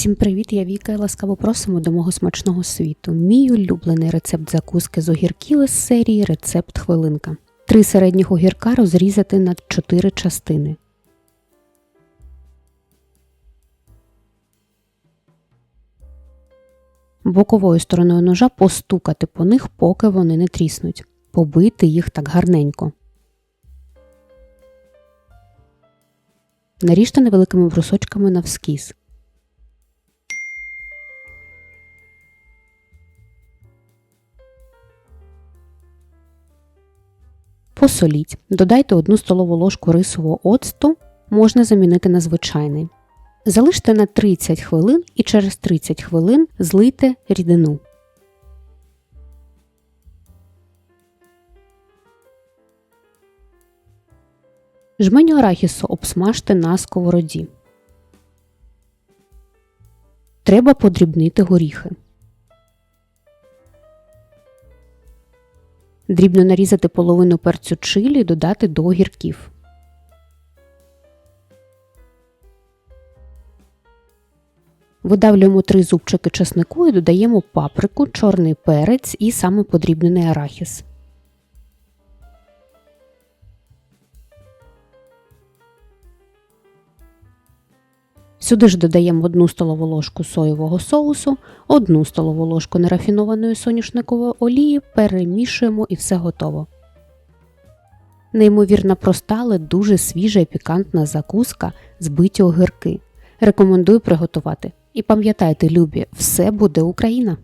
Всім привіт, я Віка і ласкаво просимо до мого смачного світу. Мій улюблений рецепт закуски з огірків із серії Рецепт хвилинка. Три середніх огірка розрізати на чотири частини. Боковою стороною ножа постукати по них, поки вони не тріснуть. Побити їх так гарненько. Наріжте невеликими брусочками навскіз. Посоліть. Додайте 1 столову ложку рисового оцту, можна замінити на звичайний. Залиште на 30 хвилин і через 30 хвилин злийте рідину. Жменю арахісу обсмажте на сковороді. Треба подрібнити горіхи. Дрібно нарізати половину перцю чилі додати до огірків. Видавлюємо три зубчики чеснику і додаємо паприку, чорний перець і саме подрібнений арахіс. Сюди ж додаємо 1 столову ложку соєвого соусу, 1 столову ложку нерафінованої соняшникової олії, перемішуємо і все готово. Неймовірно проста, але дуже свіжа і пікантна закуска збиті огірки. Рекомендую приготувати. І пам'ятайте, любі, все буде Україна!